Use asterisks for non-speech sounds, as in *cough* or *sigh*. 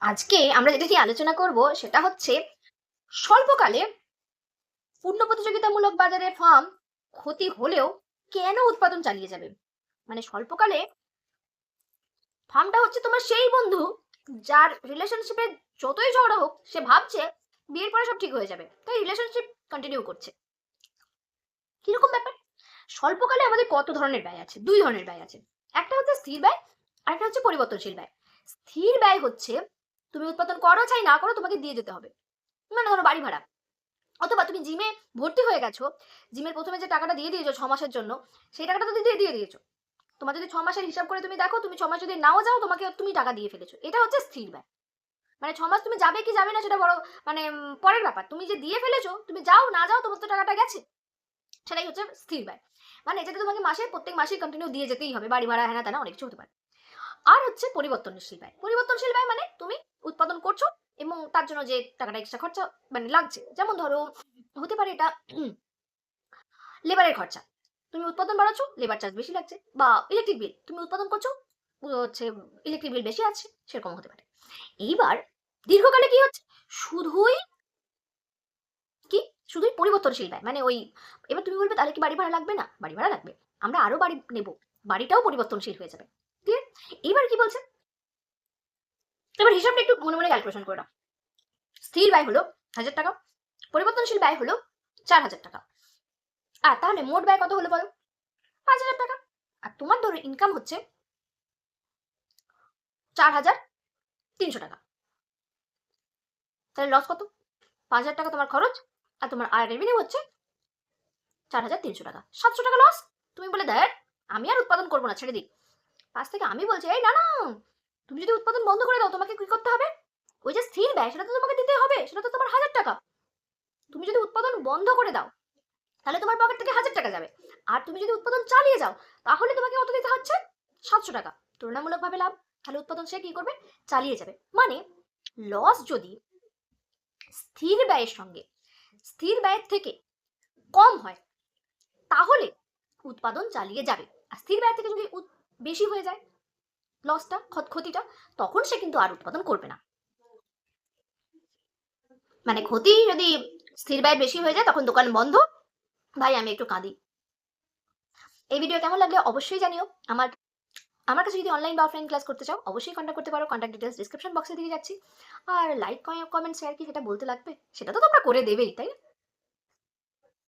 আজকে আমরা যেটা আলোচনা করব সেটা হচ্ছে স্বল্পকালে পূর্ণ প্রতিযোগিতামূলক বাজারে ফার্ম ক্ষতি হলেও কেন উৎপাদন চালিয়ে যাবে? মানে স্বল্পকালে ফার্মটা হচ্ছে তোমার সেই বন্ধু যার রিলেশনশিপে যতই ঝগড়া হোক, সে ভাবছে বিয়ের পরে সব ঠিক হয়ে যাবে। তাই রিলেশনশিপ কন্টিনিউ করছে। কীরকম ব্যাপার? স্বল্পকালে আমাদের কত ধরনের ব্যয় আছে? দুই ধরনের ব্যয় আছে। একটা হচ্ছে স্থির ব্যয় আর একটা হচ্ছে পরিবর্তনশীল ব্যয়। স্থির ব্যয় হচ্ছে তুমি উৎপাদন করো চাই না করো, তোমাকে দিয়ে যেতে হবে। মানে ধরো বাড়ি ভাড়া। অথবা তুমি জিমে ভর্তি হয়ে গেছো, জিমের প্রথমে যে টাকাটা দিয়ে দিয়েছ ছ মাসের জন্য, সেই টাকাটা তো দিয়ে দিয়ে দিয়েছ। তোমার যদি ছ মাসের হিসাব করে তুমি দেখো, তুমি ছ মাস যদি নাও যাও, তোমাকে তুমি টাকা দিয়ে ফেলেছো। এটা হচ্ছে স্থির ব্যয় মানে ছ মাস তুমি যাবে কি যাবে না সেটা বড় মানে পরের ব্যাপার। তুমি যে দিয়ে ফেলেছো, তুমি যাও, না যাও, তোমার তো টাকাটা গেছে। সেটাই হচ্ছে স্থির ব্যয় মানে যেটা তোমাকে মাসে, প্রত্যেক মাসে কন্টিনিউ দিয়ে যেতেই হবে। বাড়ি ভাড়া, হ্যানা তেনা অনেক কিছু হতে পারে। আর হচ্ছে পরিবর্তনশীল ব্যয় পরিবর্তনশীল ব্যয় মানে তুমি উৎপাদন করছ এবং তার জন্য যে টাকাটা এক্সট্রা খরচা মানে লাগছে। যেমন ধরো, হতে পারে এটা *clears throat* লেবারের খরচা। তুমি উৎপাদন বাড়াচ্ছ লেবার চার্জ বেশি লাগছে বা ইলেকট্রিক বিল তুমি উৎপাদন করছ হচ্ছে ইলেকট্রিক বিল বেশি আছে, সেরকম হতে পারে। এইবার দীর্ঘকালে কি হচ্ছে? শুধুই কি? শুধুই পরিবর্তনশীল ব্যয়। মানে ওই, এবার তুমি বলবে তাহলে কি বাড়ি ভাড়া লাগবে? না, বাড়ি ভাড়া লাগবে। আমরা আরও বাড়ি নেব। বাড়িটাও পরিবর্তনশীল হয়ে যাবে। ঠিক এবার কি বলছে? এবার হিসাবটা একটু মনে মনে ক্যালকুলেশন করে স্থির ব্যয় হলো হাজার টাকা, পরিবর্তনশীল ব্যয় হলো চার হাজার টাকা। আর তাহলে মোট ব্যয় কত হলো বলো? পাঁচ হাজার টাকা। আর তোমার ধরো ইনকাম হচ্ছে চার হাজার তিনশো টাকা। তাহলে লস কত? পাঁচ হাজার টাকা তোমার খরচ, আর তোমার আর রেভিনিউ হচ্ছে চার হাজার তিনশো টাকা। সাতশো টাকা লস তুমি বলে দেয় আমি আর উৎপাদন করব না, ছেড়ে দিই। পাশ থেকে আমি বলছি, এই, না না তুমি যদি উৎপাদন বন্ধ করে দাও, তোমাকে কি করতে হবে? ওই যে স্থির ব্যয় সেটা তো তোমাকে দিতে হবে। সেটা তো তোমার হাজার টাকা। তুমি যদি উৎপাদন বন্ধ করে দাও, তাহলে তোমার পকেট থেকে হাজার টাকা যাবে। আর তুমি যদি উৎপাদন চালিয়ে যাও, তাহলে তোমাকে কত দিতে হচ্ছে সাতশো টাকা। তুলনামূলকভাবে লাভ। তাহলে উৎপাদন সে কি করবে? চালিয়ে যাবে। মানে লস যদি স্থির ব্যয়ের সঙ্গে স্থির ব্যয়ের থেকে কম হয়, তাহলে উৎপাদন চালিয়ে যাবে। আর স্থির ব্যয় থেকে যদি বেশি হয়ে যায় লসটা ক্ষতিটা তখন সে কিন্তু আর উৎপাদন করবে না। মানে ক্ষতি যদি স্থির ব্যয় বেশি হয়ে যায়, তখন দোকান বন্ধ। ভাই, আমি একটু কাঁদি। এই ভিডিও কেমন লাগলে অবশ্যই জানিও। আমার আমার কাছে যদি অনলাইন বা অফলাইন ক্লাস করতে চাও, অবশ্যই কন্ট্যাক্ট করতে পারো। কন্ট্যাক্ট ডিটেলস ডিসক্রিপশন বক্সে দিয়ে যাচ্ছি। আর লাইক কমেন্ট শেয়ার কি সেটা বলতে লাগবে, সেটা তো তোমরা করে দেবেই, তাই না?